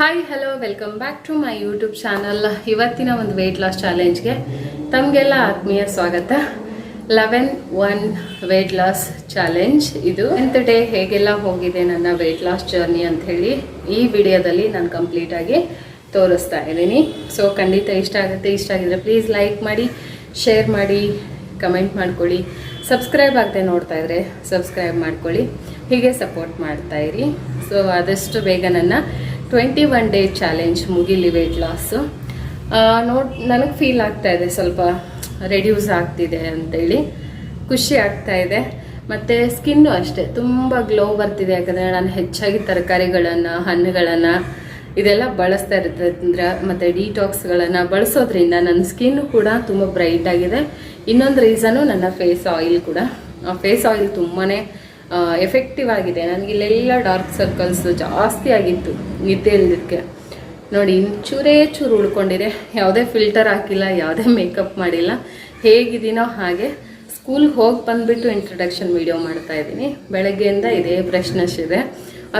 Hi hello welcome back to my YouTube channel ಇವತ್ತಿನ ಒಂದು weight loss ಚಾಲೆಂಜ್ಗೆ ತಮಗೆಲ್ಲ ಆತ್ಮೀಯ ಸ್ವಾಗತ. Eleven one weight loss challenge ಇದು ಎಂತ್ ಡೇ ಹೇಗೆಲ್ಲ ಹೋಗಿದೆ ನನ್ನ ವೆಯ್ಟ್ ಲಾಸ್ ಜರ್ನಿ ಹೇಳಿ ಈ ವಿಡಿಯೋದಲ್ಲಿ ನಾನು ಕಂಪ್ಲೀಟಾಗಿ ತೋರಿಸ್ತಾ ಇದ್ದೀನಿ. ಸೊ ಖಂಡಿತ ಇಷ್ಟ ಆಗುತ್ತೆ. ಇಷ್ಟ ಆಗಿದ್ರೆ ಪ್ಲೀಸ್ ಲೈಕ್ ಮಾಡಿ ಶೇರ್ ಮಾಡಿ ಕಮೆಂಟ್ ಮಾಡ್ಕೊಳ್ಳಿ. ಸಬ್ಸ್ಕ್ರೈಬ್ ಆಗದೆ ನೋಡ್ತಾ ಇದ್ರೆ ಸಬ್ಸ್ಕ್ರೈಬ್ ಮಾಡ್ಕೊಳ್ಳಿ. ಹೀಗೆ ಸಪೋರ್ಟ್ ಮಾಡ್ತಾ ಇರಿ. ಸೊ ಆದಷ್ಟು ಬೇಗ ನನ್ನ ಟ್ವೆಂಟಿ ಒನ್ ಡೇ ಚಾಲೆಂಜ್ ಮುಗಿಲಿ ವೆಯ್ಟ್ ಲಾಸು ನೋಡ್, ನನಗೆ ಫೀಲ್ ಆಗ್ತಾ ಇದೆ ಸ್ವಲ್ಪ ರೆಡ್ಯೂಸ್ ಆಗ್ತಿದೆ ಅಂತೇಳಿ. ಖುಷಿ ಆಗ್ತಾ ಇದೆ. ಮತ್ತು ಸ್ಕಿನ್ನು ಅಷ್ಟೇ, ತುಂಬ ಗ್ಲೋ ಬರ್ತಿದೆ. ಯಾಕಂದರೆ ನಾನು ಹೆಚ್ಚಾಗಿ ತರಕಾರಿಗಳನ್ನು, ಹಣ್ಣುಗಳನ್ನು ಇದೆಲ್ಲ ಬಳಸ್ತಾ ಇರೋದ್ರಿಂದ ಮತ್ತು ಡಿಟಾಕ್ಸ್ಗಳನ್ನು ಬಳಸೋದ್ರಿಂದ ನನ್ನ ಸ್ಕಿನ್ನು ಕೂಡ ತುಂಬ ಬ್ರೈಟ್ ಆಗಿದೆ. ಇನ್ನೊಂದು ರೀಸನು ನನ್ನ ಫೇಸ್ ಆಯಿಲ್ ಕೂಡ. ಫೇಸ್ ಆಯಿಲ್ ತುಂಬಾ ಎಫೆಕ್ಟಿವ್ ಆಗಿದೆ. ನನಗೆ ಇಲ್ಲೆಲ್ಲ ಡಾರ್ಕ್ ಸರ್ಕಲ್ಸ್ ಜಾಸ್ತಿ ಆಗಿತ್ತು ನಿದ್ದೆ ಇಲ್ಲದಕ್ಕೆ ನೋಡಿ ಚೂರೇ ಚೂರು ಉಳ್ಕೊಂಡಿದೆ. ಯಾವುದೇ ಫಿಲ್ಟರ್ ಹಾಕಿಲ್ಲ, ಯಾವುದೇ ಮೇಕಪ್ ಮಾಡಿಲ್ಲ. ಹೇಗಿದ್ದೀನೋ ಹಾಗೆ ಸ್ಕೂಲ್ಗೆ ಹೋಗಿ ಬಂದುಬಿಟ್ಟು ಇಂಟ್ರಡಕ್ಷನ್ ವಿಡಿಯೋ ಮಾಡ್ತಾ ಇದ್ದೀನಿ. ಬೆಳಗ್ಗೆಯಿಂದ ಇದೇ ಫ್ರೆಶ್ನೆಸ್ ಇದೆ.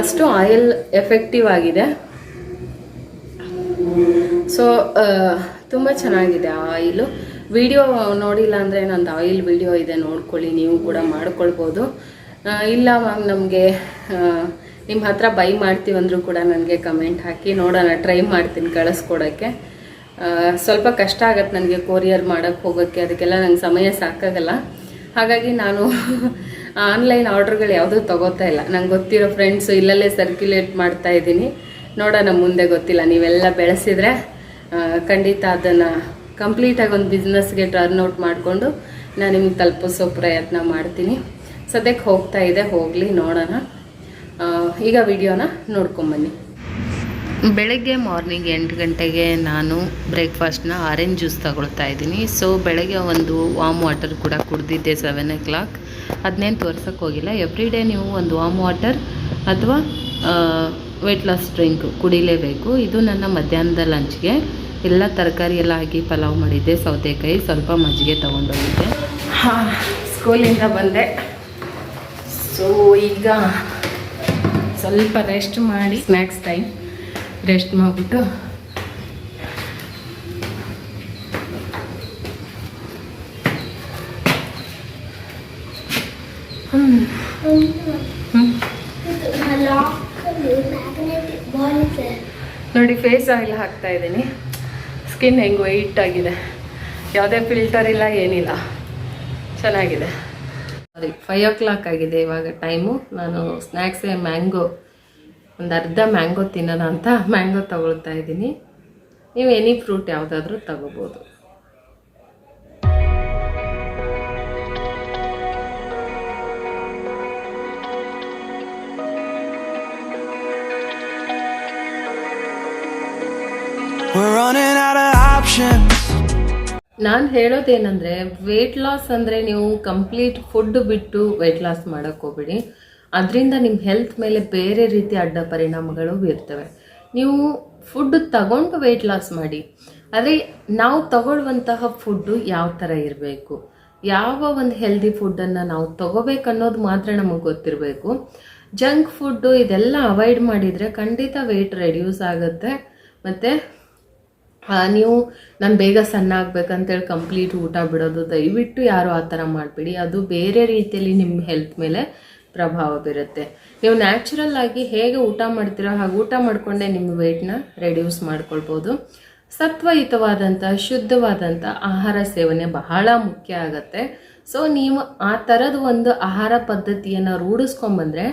ಅಷ್ಟು ಆಯಿಲ್ ಎಫೆಕ್ಟಿವ್ ಆಗಿದೆ. ಸೊ ತುಂಬ ಚೆನ್ನಾಗಿದೆ ಆ ಆಯಿಲು ವಿಡಿಯೋ ನೋಡಿಲ್ಲ ಅಂದರೆ ನಂದು ಆಯಿಲ್ ವಿಡಿಯೋ ಇದೆ, ನೋಡ್ಕೊಳ್ಳಿ, ನೀವು ಕೂಡ ಮಾಡ್ಕೊಳ್ಬೋದು. ಇಲ್ಲ ಮ್ಯಾಮ್ ನಮಗೆ ನಿಮ್ಮ ಹತ್ರ ಬೈ ಮಾಡ್ತೀವಂದರೂ ಕೂಡ ನನಗೆ ಕಮೆಂಟ್ ಹಾಕಿ ನೋಡೋಣ ಟ್ರೈ ಮಾಡ್ತೀನಿ ಕಳಿಸ್ಕೊಡೋಕ್ಕೆ. ಸ್ವಲ್ಪ ಕಷ್ಟ ಆಗತ್ತೆ ನನಗೆ ಕೊರಿಯರ್ ಮಾಡೋಕ್ಕೆ ಹೋಗೋಕ್ಕೆ, ಅದಕ್ಕೆಲ್ಲ ನಂಗೆ ಸಮಯ ಸಾಕಾಗಲ್ಲ. ಹಾಗಾಗಿ ನಾನು ಆನ್ಲೈನ್ ಆರ್ಡ್ರ್ಗಳು ಯಾವುದೂ ತಗೋತಾ ಇಲ್ಲ. ನಂಗೆ ಗೊತ್ತಿರೋ ಫ್ರೆಂಡ್ಸು ಇಲ್ಲಲ್ಲೇ ಸರ್ಕ್ಯುಲೇಟ್ ಮಾಡ್ತಾ ಇದ್ದೀನಿ. ನೋಡೋಣ, ಮುಂದೆ ಗೊತ್ತಿಲ್ಲ. ನೀವೆಲ್ಲ ಬೆಳೆಸಿದರೆ ಖಂಡಿತ ಅದನ್ನು ಕಂಪ್ಲೀಟಾಗಿ ಒಂದು ಬಿಸ್ನೆಸ್ಗೆ ಟರ್ನ್ ಔಟ್ ಮಾಡಿಕೊಂಡು, ನಾನು ನಿಮ್ಗೆ ತಲುಪಿಸೋ ಪ್ರಯತ್ನ ಮಾಡ್ತೀನಿ. ಸದ್ಯಕ್ಕೆ ಹೋಗ್ತಾ ಇದೆ ಹೋಗಲಿ ನೋಡೋಣ. ಈಗ ವಿಡಿಯೋನ ನೋಡ್ಕೊಂಬನ್ನಿ. ಬೆಳಗ್ಗೆ ಮಾರ್ನಿಂಗ್ ಎಂಟು ಗಂಟೆಗೆ ನಾನು ಬ್ರೇಕ್ಫಾಸ್ಟ್ನ ಆರೆಂಜ್ ಜ್ಯೂಸ್ ತಗೊಳ್ತಾ ಇದ್ದೀನಿ. ಸೊ ಬೆಳಗ್ಗೆ ಒಂದು ವಾಮ್ ವಾಟರ್ ಕೂಡ ಕುಡ್ದಿದ್ದೆ ಸೆವೆನ್ ಓ ಕ್ಲಾಕ್. ಅದನ್ನೇನು ತೋರ್ಸೋಕ್ಕೆ ಹೋಗಿಲ್ಲ. ಎವ್ರಿ ಡೇ ನೀವು ಒಂದು ವಾಮ್ ವಾಟರ್ ಅಥವಾ ವೆಯ್ಟ್ ಲಾಸ್ ಡ್ರಿಂಕ್ ಕುಡಿಲೇಬೇಕು. ಇದು ನನ್ನ ಮಧ್ಯಾಹ್ನದ ಲಂಚ್ಗೆ. ಎಲ್ಲ ತರಕಾರಿ ಎಲ್ಲ ಹಾಕಿ ಪಲಾವ್ ಮಾಡಿದ್ದೆ. ಸೌತೆಕಾಯಿ ಸ್ವಲ್ಪ ಮಜ್ಜಿಗೆ ತೊಗೊಂಡೋಗಿದ್ದೆ. ಹಾಂ ಸ್ಕೂಲಿಂದ ಬಂದೆ. ಸೊ ಈಗ ಸ್ವಲ್ಪ ರೆಸ್ಟ್ ಮಾಡಿ ಸ್ನ್ಯಾಕ್ಸ್ ಟೈಮ್ ರೆಸ್ಟ್ ಮಾಡಿಬಿಟ್ಟು ನೋಡಿ ಫೇಸ್ ಆಯಿಲ್ ಹಾಕ್ತಾ ಇದ್ದೀನಿ. ಸ್ಕಿನ್ ಹೆಂಗೆ ವೈಟ್ ಆಗಿದೆ. ಯಾವುದೇ ಫಿಲ್ಟರ್ ಇಲ್ಲ, ಏನಿಲ್ಲ. ಚೆನ್ನಾಗಿದೆ. ಸಾರಿ ಫೈವ್ ಓ ಕ್ಲಾಕ್ ಆಗಿದೆ ಇವಾಗ ಟೈಮು ನಾನು ಸ್ನ್ಯಾಕ್ಸೇ ಮ್ಯಾಂಗೋ ಒಂದು ಅರ್ಧ ಮ್ಯಾಂಗೋ ತಿನ್ನೋಣ ಅಂತ ಮ್ಯಾಂಗೋ ತಗೊಳ್ತಾ ಇದ್ದೀನಿ. ನೀವು ಎನಿ ಫ್ರೂಟ್ ಯಾವುದಾದ್ರೂ ತಗೋಬೋದು. We're running out of options. ನಾನು ಹೇಳೋದೇನೆಂದರೆ ವೆಯ್ಟ್ ಲಾಸ್ ಅಂದರೆ ನೀವು ಕಂಪ್ಲೀಟ್ ಫುಡ್ ಬಿಟ್ಟು ವೆಯ್ಟ್ ಲಾಸ್ ಮಾಡೋಕ್ಕೆ ಹೋಗ್ಬಿಡಿ. ಅದರಿಂದ ನಿಮ್ಮ ಹೆಲ್ತ್ ಮೇಲೆ ಬೇರೆ ರೀತಿ ಅಡ್ಡ ಪರಿಣಾಮಗಳು ಬೀರ್ತವೆ ನೀವು ಫುಡ್ ತಗೊಂಡು ವೆಯ್ಟ್ ಲಾಸ್ ಮಾಡಿ. ಆದರೆ ನಾವು ತಗೊಳ್ಳುವಂತಹ ಫುಡ್ಡು ಯಾವ ಥರ ಇರಬೇಕು? ಯಾವ ಒಂದು ಹೆಲ್ದಿ ಫುಡ್ಡನ್ನು ನಾವು ತಗೋಬೇಕು ಅನ್ನೋದು ಮಾತ್ರ ನಮಗೆ ಗೊತ್ತಿರಬೇಕು. ಜಂಕ್ ಫುಡ್ಡು ಇದೆಲ್ಲ ಅವಾಯ್ಡ್ ಮಾಡಿದರೆ ಖಂಡಿತ ವೆಯ್ಟ್ ರೆಡ್ಯೂಸ್ ಆಗುತ್ತೆ. ಮತ್ತು ನೀವು ನಾನು ಬೇಗ ಸಣ್ಣ ಆಗ್ಬೇಕಂತೇಳಿ ಕಂಪ್ಲೀಟ್ ಊಟ ಬಿಡೋದು, ದಯವಿಟ್ಟು ಯಾರು ಆ ಥರ ಮಾಡಬೇಡಿ. ಅದು ಬೇರೆ ರೀತಿಯಲ್ಲಿ ನಿಮ್ಮ ಹೆಲ್ತ್ ಮೇಲೆ ಪ್ರಭಾವ ಬೀರುತ್ತೆ. ನೀವು ನ್ಯಾಚುರಲ್ ಆಗಿ ಹೇಗೆ ಊಟ ಮಾಡ್ತೀರೋ ಹಾಗೆ ಊಟ ಮಾಡಿಕೊಂಡೇ ನಿಮ್ಮ ವೆಯ್ಟ್ನ ರೆಡ್ಯೂಸ್ ಮಾಡ್ಕೊಳ್ಬೋದು. ಸತ್ವಯುತವಾದಂಥ ಶುದ್ಧವಾದಂಥ ಆಹಾರ ಸೇವನೆ ಬಹಳ ಮುಖ್ಯ ಆಗತ್ತೆ. ಸೊ ನೀವು ಆ ಥರದ ಒಂದು ಆಹಾರ ಪದ್ಧತಿಯನ್ನು ರೂಢಿಸ್ಕೊಂಬಂದ್ರೆ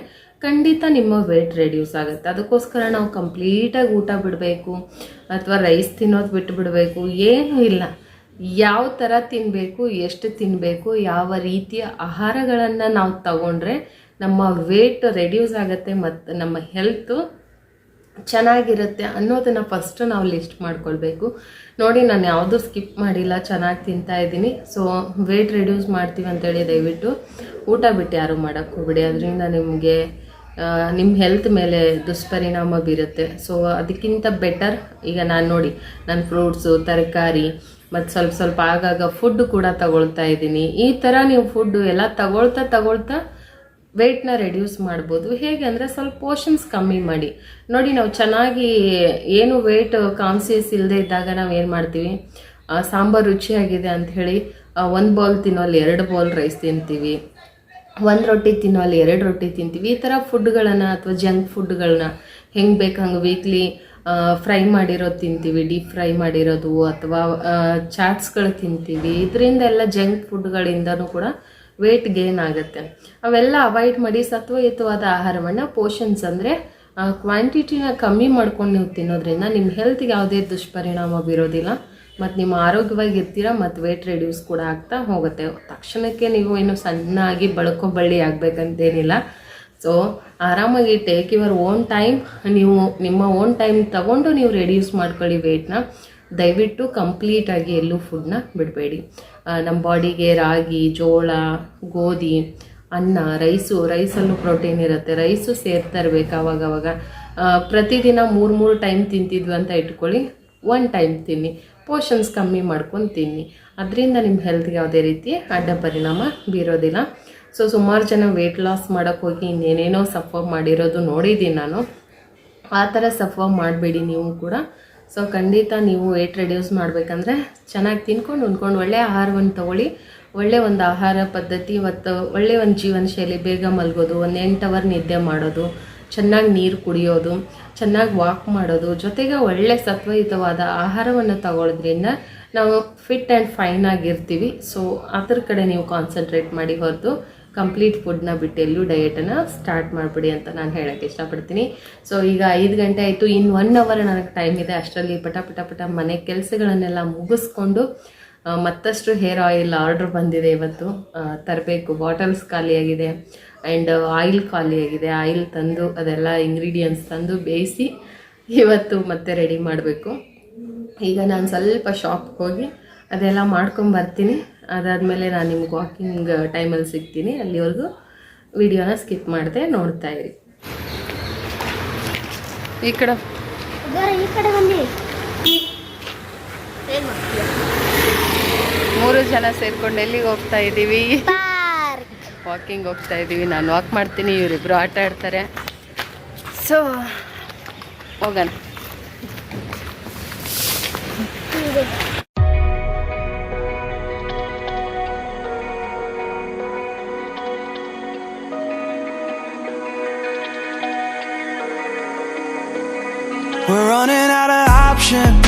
ಖಂಡಿತ ನಿಮ್ಮ ವೆಯ್ಟ್ ರೆಡ್ಯೂಸ್ ಆಗುತ್ತೆ. ಅದಕ್ಕೋಸ್ಕರ ನಾವು ಕಂಪ್ಲೀಟಾಗಿ ಊಟ ಬಿಡಬೇಕು, ಅಥವಾ ರೈಸ್ ತಿನ್ನೋದು ಬಿಟ್ಟು ಬಿಡಬೇಕು ಏನೂ ಇಲ್ಲ. ಯಾವ ಥರ ತಿನ್ನಬೇಕು ಎಷ್ಟು ತಿನ್ನಬೇಕು ಯಾವ ರೀತಿಯ ಆಹಾರಗಳನ್ನು ನಾವು ತಗೊಂಡ್ರೆ ನಮ್ಮ ವೆಯ್ಟ್ ರೆಡ್ಯೂಸ್ ಆಗುತ್ತೆ ಮತ್ತು ನಮ್ಮ ಹೆಲ್ತು ಚೆನ್ನಾಗಿರುತ್ತೆ ಅನ್ನೋದನ್ನು ಫಸ್ಟ್ ನಾವು ಲಿಸ್ಟ್ ಮಾಡ್ಕೊಳ್ಬೇಕು. ನೋಡಿ, ನಾನು ಯಾವುದೂ ಸ್ಕಿಪ್ ಮಾಡಿಲ್ಲ, ಚೆನ್ನಾಗಿ ತಿಂತಾ ಇದ್ದೀನಿ. ಸೊ ವೆಯ್ಟ್ ರೆಡ್ಯೂಸ್ ಮಾಡ್ತೀವಿ ಅಂತೇಳಿ ದಯವಿಟ್ಟು ಊಟ ಬಿಟ್ಟು ಯಾರು ಮಾಡೋಕ್ಕೆ ಹೋಗ್ಬಿಡಿ. ಅದರಿಂದ ನಿಮಗೆ ನಿಮ್ಮ ಹೆಲ್ತ್ ಮೇಲೆ ದುಷ್ಪರಿಣಾಮ ಬೀರುತ್ತೆ. ಸೊ ಅದಕ್ಕಿಂತ ಬೆಟರ್ ಈಗ ನಾನು ನೋಡಿ, ನಾನು ಫ್ರೂಟ್ಸು ತರಕಾರಿ, ಮತ್ತು ಸ್ವಲ್ಪ ಸ್ವಲ್ಪ ಆಗಾಗ ಫುಡ್ ಕೂಡ ತಗೊಳ್ತಾ ಇದ್ದೀನಿ. ಈ ಥರ ನೀವು ಫುಡ್ಡು ಎಲ್ಲ ತಗೊಳ್ತಾ ತಗೊಳ್ತಾ ವೆಯ್ಟ್ನ ರೆಡ್ಯೂಸ್ ಮಾಡ್ಬೋದು. ಹೇಗೆ ಅಂದರೆ ಸ್ವಲ್ಪ ಪೋರ್ಷನ್ಸ್ ಕಮ್ಮಿ ಮಾಡಿ. ನೋಡಿ, ನಾವು ಚೆನ್ನಾಗಿ ಏನು ವೆಯ್ಟ್ ಕಾನ್ಸಿಯಸ್ ಇಲ್ಲದೆ ಇದ್ದಾಗ ನಾವು ಏನು ಮಾಡ್ತೀವಿ? ಸಾಂಬಾರು ರುಚಿಯಾಗಿದೆ ಅಂತ ಹೇಳಿ ಒಂದು ಬೌಲ್ ತಿನ್ನೋಲ್ಲಿ ಎರಡು ಬೌಲ್ ರೈಸ್ ತಿಂತೀವಿ. ಒಂದು ರೊಟ್ಟಿ ತಿನ್ನೋ ಅಲ್ಲಿ ಎರಡು ರೊಟ್ಟಿ ತಿಂತೀವಿ. ಈ ಥರ ಫುಡ್ಗಳನ್ನು ಅಥವಾ ಜಂಕ್ ಫುಡ್ಗಳನ್ನ ಹೆಂಗೆ ಬೇಕು ಹಂಗೆ ವೀಕ್ಲಿ ಫ್ರೈ ಮಾಡಿರೋದು ತಿಂತೀವಿ ಡೀಪ್ ಫ್ರೈ ಮಾಡಿರೋದು ಅಥವಾ ಚಾಟ್ಸ್ಗಳು ತಿಂತೀವಿ. ಇದರಿಂದ ಎಲ್ಲ ಜಂಕ್ ಫುಡ್ಗಳಿಂದನೂ ಕೂಡ ವೇಟ್ ಗೇನ್ ಆಗುತ್ತೆ. ಅವೆಲ್ಲ ಅವಾಯ್ಡ್ ಮಾಡಿ ಸತ್ವಯುತವಾದ ಆಹಾರವನ್ನು ಪೋಷನ್ಸ್ ಅಂದರೆ ಕ್ವಾಂಟಿಟಿನ ಕಮ್ಮಿ ಮಾಡ್ಕೊಂಡು ನೀವು ತಿನ್ನೋದ್ರಿಂದ ನಿಮ್ಮ ಹೆಲ್ತ್ಗೆ ಯಾವುದೇ ದುಷ್ಪರಿಣಾಮ ಬೀರೋದಿಲ್ಲ. ಮತ್ತು ನಿಮ್ಮ ಆರೋಗ್ಯವಾಗಿ ಇರ್ತೀರಾ ಮತ್ತು ವೇಟ್ ರೆಡ್ಯೂಸ್ ಕೂಡ ಆಗ್ತಾ ಹೋಗುತ್ತೆ. ತಕ್ಷಣಕ್ಕೆ ನೀವು ಏನು ಸಣ್ಣಾಗಿ ಬಳ್ಕೊ ಬಳ್ಳಿ ಆಗಬೇಕಂತೇನಿಲ್ಲ. ಸೊ ಆರಾಮಾಗಿ ಟೇಕ್ ಯುವರ್ ಓನ್ ಟೈಮ್ ನೀವು ನಿಮ್ಮ ಓನ್ ಟೈಮ್ ತಗೊಂಡು ನೀವು ರೆಡ್ಯೂಸ್ ಮಾಡ್ಕೊಳ್ಳಿ ವೆಯ್ಟ್ನ ದಯವಿಟ್ಟು ಕಂಪ್ಲೀಟಾಗಿ ಎಲ್ಲೂ ಫುಡ್ನ ಬಿಡಬೇಡಿ. ನಮ್ಮ ಬಾಡಿಗೆ ರಾಗಿ, ಜೋಳ, ಗೋಧಿ, ಅನ್ನ ರೈಸು ರೈಸಲ್ಲೂ ಪ್ರೋಟೀನ್ ಇರುತ್ತೆ. ರೈಸು ಸೇರ್ತಾ ಇರಬೇಕು ಅವಾಗ ಅವಾಗ ಪ್ರತಿದಿನ ಮೂರು ಮೂರು ಟೈಮ್ ತಿಂತಿದ್ವಿ ಅಂತ ಇಟ್ಕೊಳ್ಳಿ. ಒನ್ ಟೈಮ್ ತಿನ್ನಿ. ಪೋರ್ಷನ್ಸ್ ಕಮ್ಮಿ ಮಾಡ್ಕೊಂಡು ತಿನ್ನಿ ಅದರಿಂದ ನಿಮ್ಮ ಹೆಲ್ತ್ಗೆ ಯಾವುದೇ ರೀತಿ ಅಡ್ಡ ಪರಿಣಾಮ ಬೀರೋದಿಲ್ಲ. ಸೊ ಸುಮಾರು ಜನ ವೆಯ್ಟ್ ಲಾಸ್ ಮಾಡೋಕ್ಕೆ ಹೋಗಿ ಇನ್ನೇನೇನೋ ಸಫರ್ ಮಾಡಿರೋದು ನೋಡಿದ್ದೀನಿ ನಾನು. ಆ ಥರ ಸಫರ್ ಮಾಡಬೇಡಿ ನೀವು ಕೂಡ. ಸೊ ಖಂಡಿತ ನೀವು ವೆಯ್ಟ್ ರೆಡ್ಯೂಸ್ ಮಾಡಬೇಕಂದ್ರೆ ಚೆನ್ನಾಗಿ ತಿನ್ಕೊಂಡು ಉಂಡ್ಕೊಂಡು ಒಳ್ಳೆಯ ಆಹಾರವನ್ನು ತಗೊಳ್ಳಿ. ಒಳ್ಳೆಯ ಒಂದು ಆಹಾರ ಪದ್ಧತಿ ಮತ್ತು ಒಳ್ಳೆಯ ಒಂದು ಜೀವನ ಶೈಲಿ ಬೇಗ ಮಲಗೋದು, ಒಂದು ಎಂಟು ಅವರ್ ನಿದ್ದೆ ಮಾಡೋದು ಚೆನ್ನಾಗಿ ನೀರು ಕುಡಿಯೋದು, ಚೆನ್ನಾಗಿ ವಾಕ್ ಮಾಡೋದು, ಜೊತೆಗೆ ಒಳ್ಳೆ ಸತ್ವಯುತವಾದ ಆಹಾರವನ್ನು ತಗೊಳ್ಳೋದ್ರಿಂದ ನಾವು ಫಿಟ್ ಆ್ಯಂಡ್ ಫೈನ್ ಆಗಿರ್ತೀವಿ. ಸೊ ಅದ್ರ ಕಡೆ ನೀವು ಕಾನ್ಸಂಟ್ರೇಟ್ ಮಾಡಿ ಹೊರತು ಕಂಪ್ಲೀಟ್ ಫುಡ್ನ ಬಿಟ್ಟು ಎಲ್ಲೂ ಡಯೆಟನ್ನು ಸ್ಟಾರ್ಟ್ ಮಾಡಿಬಿಡಿ ಅಂತ ನಾನು ಹೇಳೋಕ್ಕೆ ಇಷ್ಟಪಡ್ತೀನಿ. ಸೊ ಈಗ ಐದು ಗಂಟೆ ಆಯಿತು ಇನ್ನು ಒನ್ ಅವರ್ ನನಗೆ ಟೈಮ್ ಇದೆ. ಅಷ್ಟರಲ್ಲಿ ಪಟ ಪಟ ಪಟ ಮನೆ ಕೆಲಸಗಳನ್ನೆಲ್ಲ ಮುಗಿಸ್ಕೊಂಡು ಮತ್ತಷ್ಟು ಹೇರ್ ಆಯಿಲ್ ಆರ್ಡ್ರ್ ಬಂದಿದೆ ಇವತ್ತು. ತರಬೇಕು. ಬಾಟಲ್ಸ್ ಖಾಲಿಯಾಗಿದೆ. ಆ್ಯಂಡ್ ಆಯಿಲ್ ಖಾಲಿಯಾಗಿದೆ ಆಯಿಲ್ ತಂದು ಅದೆಲ್ಲ ಇಂಗ್ರೀಡಿಯೆಂಟ್ಸ್ ತಂದು ಬೇಯಿಸಿ ಇವತ್ತು ಮತ್ತೆ ರೆಡಿ ಮಾಡಬೇಕು. ಈಗ ನಾನು ಸ್ವಲ್ಪ ಶಾಪ್ಗೆ ಹೋಗಿ ಅದೆಲ್ಲ ಮಾಡ್ಕೊಂಬರ್ತೀನಿ ಅದಾದಮೇಲೆ ನಾನು ನಿಮ್ಗೆ ವಾಕಿಂಗ್ ಟೈಮಲ್ಲಿ ಸಿಗ್ತೀನಿ. ಅಲ್ಲಿವರೆಗೂ ವಿಡಿಯೋನ ಸ್ಕಿಪ್ ಮಾಡಿದೆ ನೋಡ್ತಾ ಇರಿ. ಈ ಕಡೆ. ಈ ಕಡೆ ಬನ್ನಿ. ಮೂರು ಜನ ಸೇರ್ಕೊಂಡು ಎಲ್ಲಿಗೆ ಹೋಗ್ತಾ ಇದ್ದೀವಿ ವಾಕಿಂಗ್ ಹೋಗ್ತಾ ಇದ್ದೀವಿ ನಾನು ವಾಕ್ ಮಾಡ್ತೀನಿ ಇವರಿಬ್ಬರು ಆಟ ಆಡ್ತಾರೆ ಸೊ ಹೋಗೋಣ We're running out of options.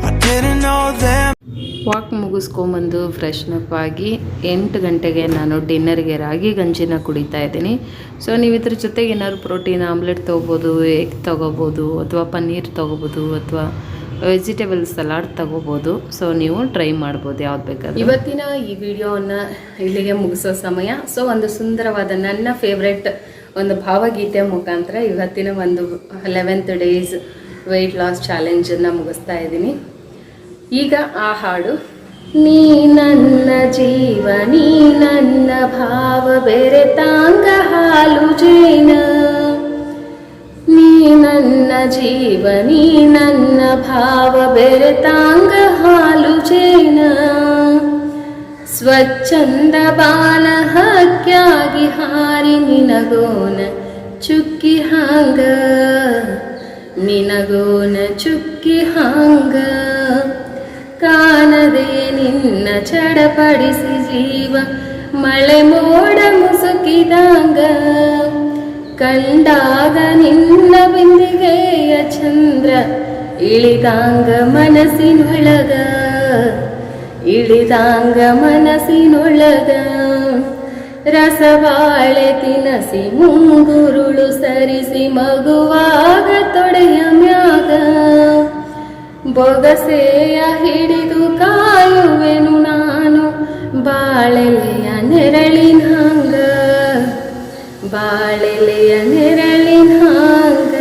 I didn't know them. Walk ಮುಗಿಸ್ಕೊಂಬಂದು freshen up ಆಗಿ ಎಂಟು ಗಂಟೆಗೆ ನಾನು ಡಿನ್ನರ್ಗೆ ರಾಗಿ ಗಂಜಿನ ಕುಡಿತಾ ಇದ್ದೀನಿ. ಸೊ ನೀವು ಇದ್ರ ಜೊತೆಗೆ ಏನಾದ್ರು ಪ್ರೋಟೀನ್ ಆಮ್ಲೆಟ್ ತೊಗೋಬೋದು ಎಗ್ ತೊಗೋಬೋದು, ಅಥವಾ ಪನ್ನೀರ್ ತೊಗೋಬೋದು, ಅಥವಾ ವೆಜಿಟೇಬಲ್ ಸಲಾಡ್ ತಗೋಬೋದು. ಸೊ ನೀವು ಟ್ರೈ ಮಾಡ್ಬೋದು ಯಾವ್ದು ಬೇಕಾದ್ರೆ. ಇವತ್ತಿನ ಈ ವಿಡಿಯೋವನ್ನು ಇಲ್ಲಿಗೆ ಮುಗಿಸೋ ಸಮಯ. ಸೊ ಒಂದು ಸುಂದರವಾದ ನನ್ನ ಫೇವ್ರೆಟ್ ಒಂದು ಭಾವಗೀತೆ ಮುಖಾಂತರ ಇವತ್ತಿನ ಒಂದು ಲೆವೆಂತ್ ಡೇಸ್ ವೆಯ್ಟ್ ಲಾಸ್ ಚಾಲೆಂಜನ್ನು ಮುಗಿಸ್ತಾ ಇದ್ದೀನಿ. ಈಗ ಆ ಹಾಡು. ನೀ ನನ್ನ ಜೀವ, ನೀ ನನ್ನ ಭಾವ, ಬೇರೆ ತಾಂಗ ಹಾಲು ಜೇನ. ನೀ ನನ್ನ ಜೀವ, ನೀ ನನ್ನ ಭಾವ, ಬೇರೆ ತಾಂಗ ಹಾಲು ಜೇನ. ಸ್ವಚ್ಛಂದ ಬಾಲ ಹಕ್ಯಾಗಿ ಹಾರಿ ನಿನಗೋನ ಚುಕ್ಕಿ ಹಾಂಗ. ನಿನಗೋನ ಚುಕ್ಕಿ ಹಾಂಗ. ಕಾಣದೆ ನಿನ್ನ ಚಡಪಡಿಸಿ ಜೀವ. ಮಳೆ ಮೋಡ ಮುಸುಕಿದಂಗ ಕಂಡಾಗ ನಿನ್ನ ಬಿಂದಿಗೆಯ ಚಂದ್ರ ಇಳಿದಾಂಗ ಮನಸ್ಸಿನೊಳಗ. ಇಳಿದಾಂಗ ಮನಸ್ಸಿನೊಳಗ ರಸವಾಳೆ ತಿನಸಿ ಮುಂಗುರುಳು ಸರಿಸಿ ಮಗುವಾಗ ತೊಡೆಯ ಮ್ಯಾಗ. ಬೊಗಸೆಯ ಹಿಡಿದು ಕಾಯುವೆನು ನಾನು ಬಾಳೆಲೆಯ ನೆರಳಿನ ಹಂಗ. ಬಾಳೆಲೆಯ ನೆರಳಿನ ಹಂಗ.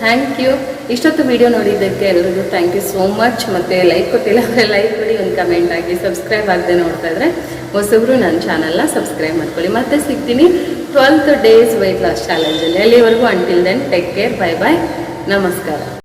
ಥ್ಯಾಂಕ್ ಯು ಇಷ್ಟೊತ್ತು ವಿಡಿಯೋ ನೋಡಿದ್ದಕ್ಕೆ ಎಲ್ರಿಗೂ ಥ್ಯಾಂಕ್ ಯು ಸೋ ಮಚ್ ಮತ್ತು ಲೈಕ್ ಕೊಟ್ಟಿಲ್ಲ ಅಂದರೆ ಲೈಕ್ ಮಾಡಿ ಒಂದು ಕಮೆಂಟ್ ಆಗಿ ಸಬ್ಸ್ಕ್ರೈಬ್ ಆಗದೆ ನೋಡ್ತಾ ಇದ್ರೆ ಹೊಸಬ್ರು ನನ್ನ ಚಾನಲ್ನ ಸಬ್ಸ್ಕ್ರೈಬ್ ಮಾಡ್ಕೊಳ್ಳಿ. ಮತ್ತೆ ಸಿಗ್ತೀನಿ ಟ್ವೆಲ್ತ್ ಡೇಸ್ ವೆಯ್ಟ್ ಲಾಸ್ ಚಾಲೆಂಜಲ್ಲಿ ಅಲ್ಲಿವರೆಗೂ until then take care bye bye ನಮಸ್ಕಾರ.